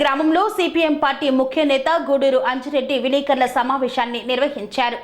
గ్రామంలో CPM party ముఖ్య నేత గూడూరు అంజిరెడ్డి విలేకరుల సమావేశాన్ని నిర్వహించారు.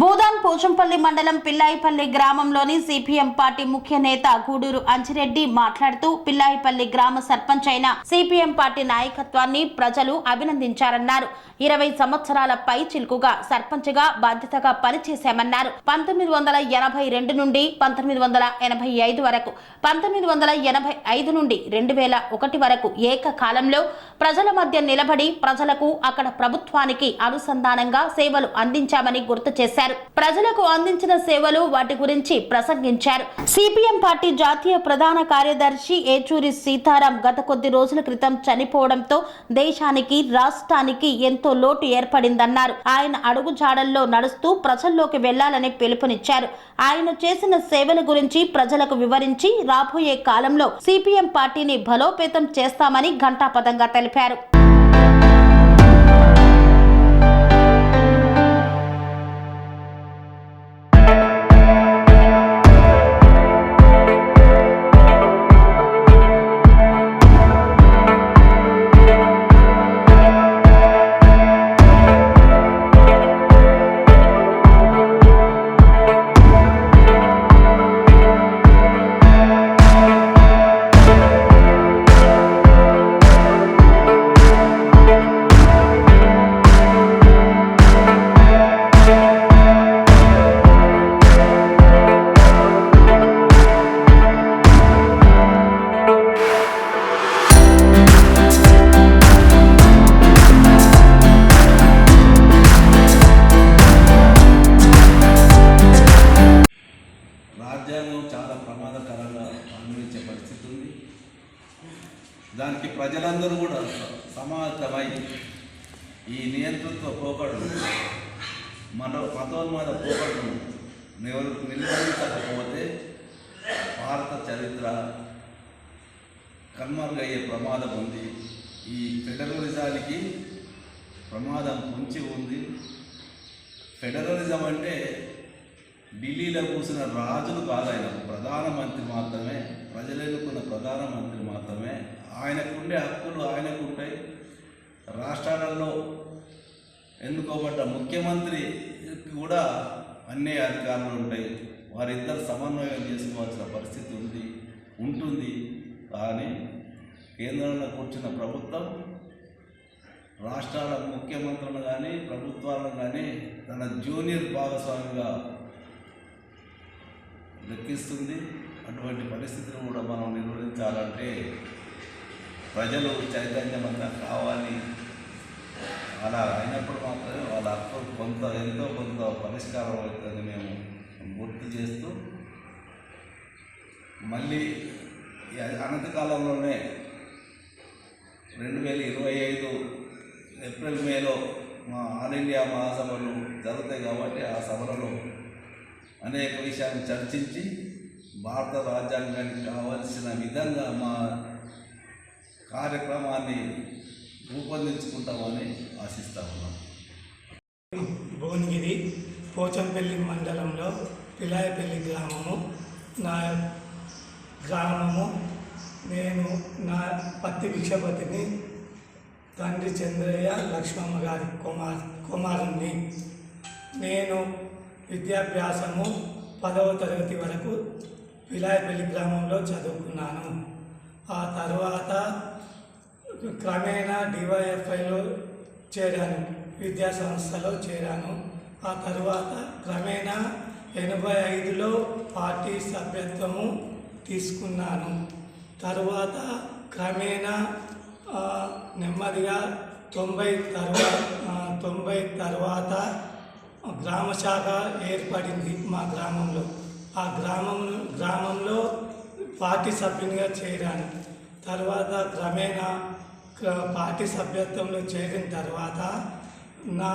భూదాన్ పోచంపల్లి మండలం పిల్లాయిపల్లి గ్రామంలోని సిపిఎం పార్టీ ముఖ్య నేత గూడూరు అంజిరెడ్డి మాట్లాడుతూ పిల్లాయిపల్లి గ్రామ సర్పంచ్ అయిన సిపిఎం పార్టీ నాయకత్వాన్ని ప్రజలు అభినందించారన్నారు. ఇరవై సంవత్సరాల పై చిలుకుగా సర్పంచ్గా బాధ్యతగా పనిచేశామన్నారు. పంతొమ్మిది వందల ఎనభై రెండు నుండి పంతొమ్మిది వందల ఎనభై ఐదు వరకు పంతొమ్మిది వందల ఎనభై ఐదు నుండి రెండు వేల ఒకటి వరకు ఏకకాలంలో ప్రజల మధ్య నిలబడి ప్రజలకు అక్కడ ప్రభుత్వానికి అనుసంధానంగా సేవలు అందించామని గుర్తు చేశారు. ప్రజలకు అందించిన సేవలు వాటి గురించి ప్రసంగించారు. సిపిఎం పార్టీ జాతీయ ప్రధాన కార్యదర్శి ఏచూరి సీతారాం గత కొద్ది రోజుల క్రితం చనిపోవడంతో దేశానికి రాష్ట్రానికి ఎంతో లోటు ఏర్పడిందన్నారు. ఆయన అడుగుజాడల్లో నడుస్తూ ప్రజల్లోకి వెళ్ళాలని పిలుపునిచ్చారు. ఆయన చేసిన సేవల గురించి ప్రజలకు వివరించి రాబోయే కాలంలో సిపిఎం పార్టీని బలోపేతం చేస్తామని ఘంటాపదంగా తెలిపారు. దానికి ప్రజలందరూ కూడా సమాయత్తమై ఈ నియంతృత్వ పోకడను మన మతోన్మాద పోకడను నిర్వహించకపోతే భారత చరిత్ర కన్మరుగయ్యే ప్రమాదం ఉంది. ఈ ఫెడరలిజానికి ప్రమాదం పొంచి ఉంది. ఫెడరలిజం అంటే ఢిల్లీలో కూసిన రాజులు కాదు ఆయన ప్రధానమంత్రి మాత్రమే ప్రజలెన్నుకున్న ప్రధానమంత్రి మాత్రమే. ఆయనకుండే హక్కులు ఆయనకు ఉంటాయి రాష్ట్రాలలో ఎన్నుకోబడ్డ ముఖ్యమంత్రి కూడా అన్ని అధికారులు ఉంటాయి. వారిద్దరు సమన్వయం చేసుకోవాల్సిన పరిస్థితి ఉంది ఉంటుంది. కానీ కేంద్రంలో కూర్చున్న ప్రభుత్వం రాష్ట్రాల ముఖ్యమంత్రులను కానీ ప్రభుత్వాలను కానీ తన జూనియర్ భాగస్వామిగా లెక్కిస్తుంది. అటువంటి పరిస్థితులు కూడా మనం నిర్వహించాలంటే ప్రజలు చైతన్యమంతా కావాలి. అలా అయినప్పుడు మాత్రమే వాళ్ళ హక్కు కొంత ఎంతో కొంత పరిష్కారం అవుతుందని మేము గుర్తు చేస్తూ మళ్ళీ అనంతకాలంలోనే కాలంలోనే రెండు వేల ఇరవై ఐదు ఏప్రిల్ మేలో మా ఆల్ ఇండియా మహాసభలు జరుగుతాయి కాబట్టి ఆ సభలలో అనేక విషయాలను చర్చించి భారత రాజ్యాంగానికి కావలసిన విధంగా మా కార్యక్రమాన్ని రూపొందించుకుంటామని ఆశిస్తా ఉన్నాం. భువనగిరి పోచంపల్లి మండలంలో పిలాయపల్లి గ్రామము. నా గ్రామము నేను నా పత్తి భిక్షపతిని తండ్రి చంద్రయ్య లక్ష్మమ్మ గారి కుమార్ కుమారుణ్ణి. నేను విద్యాభ్యాసము పదవ తరగతి వరకు విలాయపల్లి గ్రామంలో చదువుకున్నాను. ఆ తర్వాత క్రమేణా డివైఎఫ్ఐలో చేరాను విద్యా సంస్థలో చేరాను. ఆ తర్వాత క్రమేణా ఎనభై ఐదులో పార్టీ సభ్యత్వము తీసుకున్నాను. తరువాత క్రమేణా నెమ్మదిగా తొంభై తర్వాత తొంభై తర్వాత గ్రామ శాఖ ఏర్పడింది మా గ్రామంలో. ఆ గ్రామం గ్రామంలో పార్టీ సభ్యునిగా చేరాను. తర్వాత క్రమేణా పార్టీ సభ్యత్వంలో చేరిన తర్వాత నా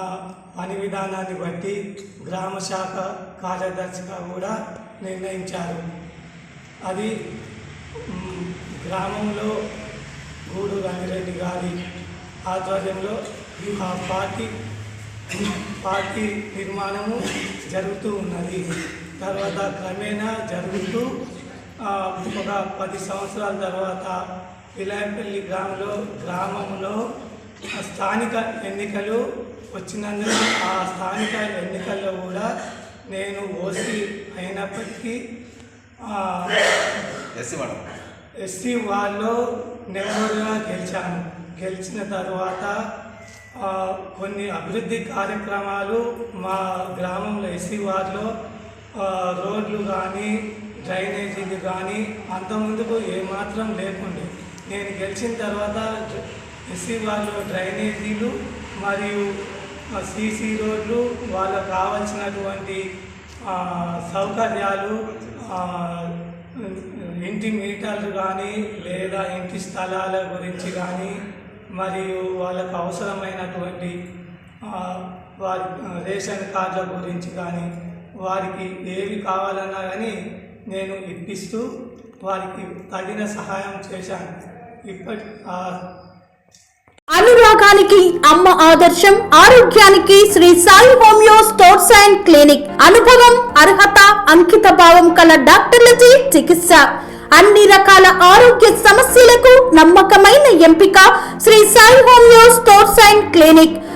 పని విధానాన్ని బట్టి గ్రామ శాఖ కార్యదర్శిగా కూడా నిర్ణయించారు. అది గ్రామంలో గూడు రంగిరెడ్డి గారి ఆధ్వర్యంలో ఆ పార్టీ పార్టీ నిర్మాణము జరుగుతూ ఉన్నది. తర్వాత క్రమేణా జరుగుతూ ఒక పది సంవత్సరాల తర్వాత విలాయపల్లి గ్రామంలో గ్రామంలో స్థానిక ఎన్నికలు వచ్చినందున ఆ స్థానిక ఎన్నికల్లో కూడా నేను ఓసీ అయినప్పటికీ ఎస్సీ వాడు. ఎస్సీ వాళ్ళు నెమ్మదిగా గెలిచాను. గెలిచిన తర్వాత కొన్ని అభివృద్ధి కార్యక్రమాలు మా గ్రామంలో ఎస్సీ వార్డులో రోడ్లు కానీ డ్రైనేజీలు కానీ అంతకుముందుకు ఏమాత్రం లేకుండే. నేను గెలిచిన తర్వాత ఎస్సీ వాళ్ళు డ్రైనేజీలు మరియు సీసీ రోడ్లు వాళ్ళకు కావాల్సినటువంటి సౌకర్యాలు ఇంటి మీటర్లు కానీ లేదా ఇంటి స్థలాల గురించి కానీ మరియు వాళ్ళకు అవసరమైనటువంటి వారి రేషన్ కార్డుల గురించి కానీ వారికి ఏవి కావాలన్నా కానీ నేను ఇప్పిస్తూ వారికి తగిన సహాయం చేశాను. ఇప్పటి అనురాగానికి అమ్మ ఆదర్శం ఆరోగ్యానికి Shri Sai homeo stores and clinic. అనుభవం అర్హత అంకిత భావం కల డాక్టర్లచే చికిత్స. అన్ని రకాల ఆరోగ్య సమస్యలకు నమ్మకమైన ఎంపిక Shri Sai homeo stores and clinic.